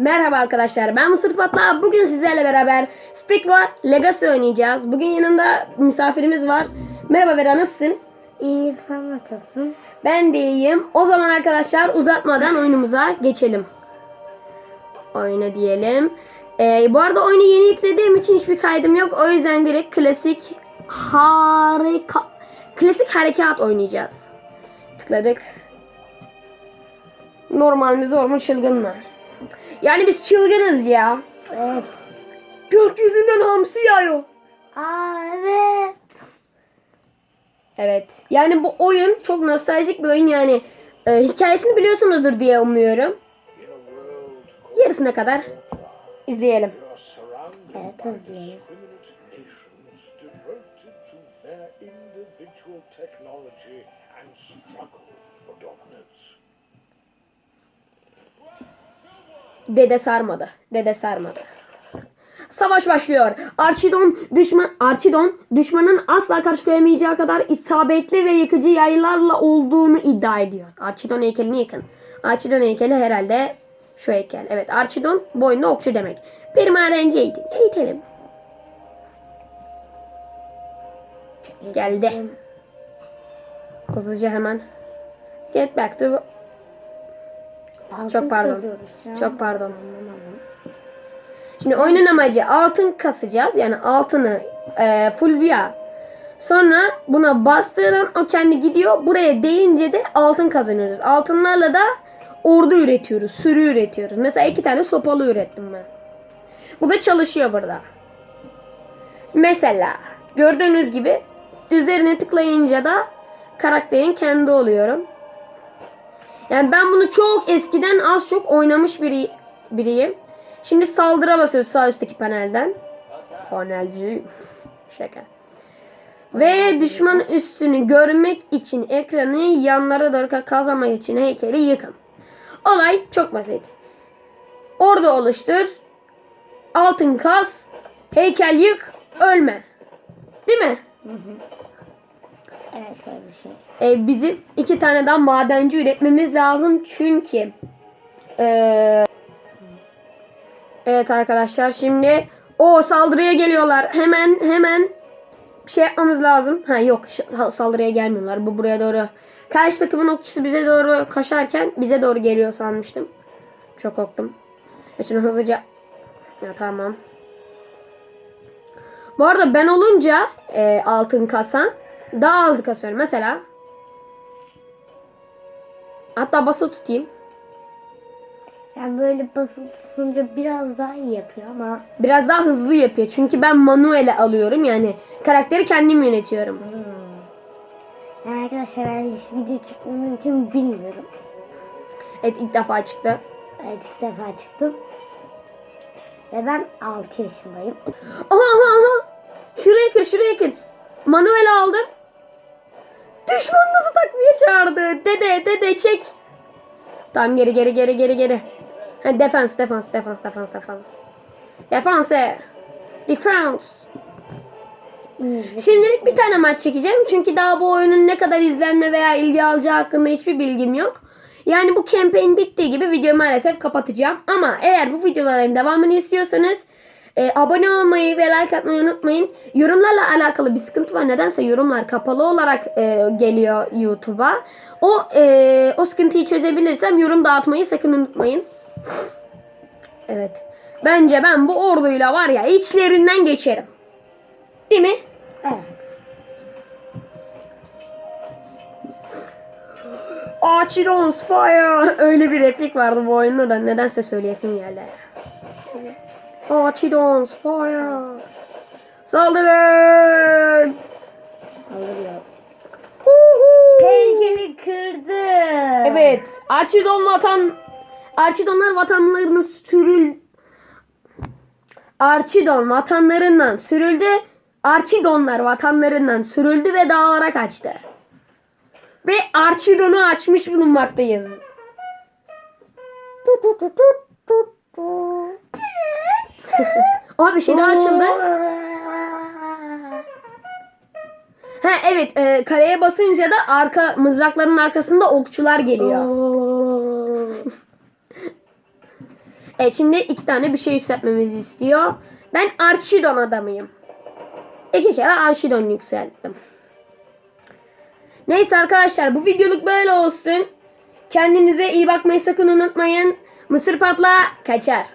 Merhaba arkadaşlar ben Mısır Patla. Bugün sizlerle beraber Stick var Legacy oynayacağız. Bugün yanımda misafirimiz var. Merhaba Vera nasılsın? İyi sen nasılsın? Ben de iyiyim. O zaman arkadaşlar uzatmadan oyunumuza geçelim. Oyna diyelim. Ee, bu arada oyunu yeni yüklediğim için hiçbir kaydım yok. O yüzden direkt klasik harika klasik harekat oynayacağız. Tıkladık. Normal mi zor mu çılgın mı? Yani biz çılgınız ya. Evet. Gökyüzünden hamsi yağıyor. Aa evet. Evet. Yani bu oyun çok nostaljik bir oyun yani. e, hikayesini biliyorsunuzdur diye umuyorum. Yarısına kadar izleyelim. Evet individual technology and struggle for dominance. Dede sarmadı. Dede sarmadı. Savaş başlıyor. Archidon düşman Archidon düşmanın asla karşı koyamayacağı kadar isabetli ve yıkıcı yaylarla olduğunu iddia ediyor. Archidon heykelini yıkın. Archidon heykeli herhalde şu heykel. Evet Archidon boyunda okçu demek. Bir madenci eğitim. Eğitelim. Geldi. Hızlıca hemen. Get back to Altın Çok pardon. Çok pardon. Şimdi oyunun amacı altın kasacağız. Yani altını e, fulvia. Sonra buna bastıran o kendi gidiyor. Buraya değince de altın kazanıyoruz. Altınlarla da ordu üretiyoruz. Sürü üretiyoruz. Mesela iki tane sopalı ürettim ben. Bu da çalışıyor burada. Mesela gördüğünüz gibi üzerine tıklayınca da karakterin kendi oluyorum. Yani ben bunu çok eskiden az çok oynamış biri, biriyim. Şimdi saldıra basıyoruz sağ üstteki panelden. Panelci. Şaka. Ve düşman üstünü görmek için ekranı yanlara doğru kazanmak için heykeli yıkın. Olay çok basit. Orada oluştur. Altın kas. Heykel yık. Ölme. Değil mi? Evet öyle bir şey. E, bizim iki tane daha madenci üretmemiz lazım çünkü e, evet arkadaşlar şimdi o saldırıya geliyorlar. Hemen hemen bir şey yapmamız lazım. Ha yok saldırıya gelmiyorlar. Bu buraya doğru. Karşı takımın okçusu bize doğru koşarken bize doğru geliyor sanmıştım. Çok korktum. Şimdi hızlıca ya, tamam. Bu arada ben olunca e, altın kasan daha hızlı kasıyorum. Mesela hatta basılı tutayım. Yani böyle basılı tutunca biraz daha iyi yapıyor ama Biraz daha hızlı yapıyor. Çünkü ben manuele alıyorum. Yani karakteri kendim yönetiyorum. hmm. Yani arkadaşlar ben hiç video çıkmamın için bilmiyorum. Evet ilk defa çıktı. Evet ilk defa çıktım. Ve ben 6 yaşındayım. Aha aha aha. Şuraya kır şuraya kır. Manuel aldım. Düşman nasıl takviye çağırdı. Dede dede çek. Tamam geri geri geri geri geri. Ha, defans defans defans defans defans. Defanse. Defense. Şimdilik bir tane maç çekeceğim. Çünkü daha bu oyunun ne kadar izlenme veya ilgi alacağı hakkında hiçbir bilgim yok. Yani bu campaign bittiği gibi videoyu maalesef kapatacağım. Ama eğer bu videoların devamını istiyorsanız e, abone olmayı ve like atmayı unutmayın. Yorumlarla alakalı bir sıkıntı var. Nedense yorumlar kapalı olarak e, geliyor YouTube'a. O e, o sıkıntıyı çözebilirsem yorum dağıtmayı sakın unutmayın. Evet. Bence ben bu orduyla var ya içlerinden geçerim. Değil mi? Evet. Archidons fire. Öyle bir replik vardı bu oyunda da nedense söyleyesim geldi. Archidons fire. Saldırın. Huhu. Heykeli kırdı. Evet. Archidon vatan Archidonlar vatanlarını sürül Archidon vatanlarından sürüldü. Archidonlar vatanlarından sürüldü ve dağlara kaçtı. Ve Archidon'u açmış bulunmaktayız. Abi bir şey daha açıldı. Ha evet e, kaleye basınca da arka mızrakların arkasında okçular geliyor. Evet şimdi iki tane bir şey yükseltmemizi istiyor. Ben Archidon adamıyım. İki kere Archidon yükselttim. Neyse arkadaşlar bu videoluk böyle olsun. Kendinize iyi bakmayı sakın unutmayın. Mısır patla kaçar.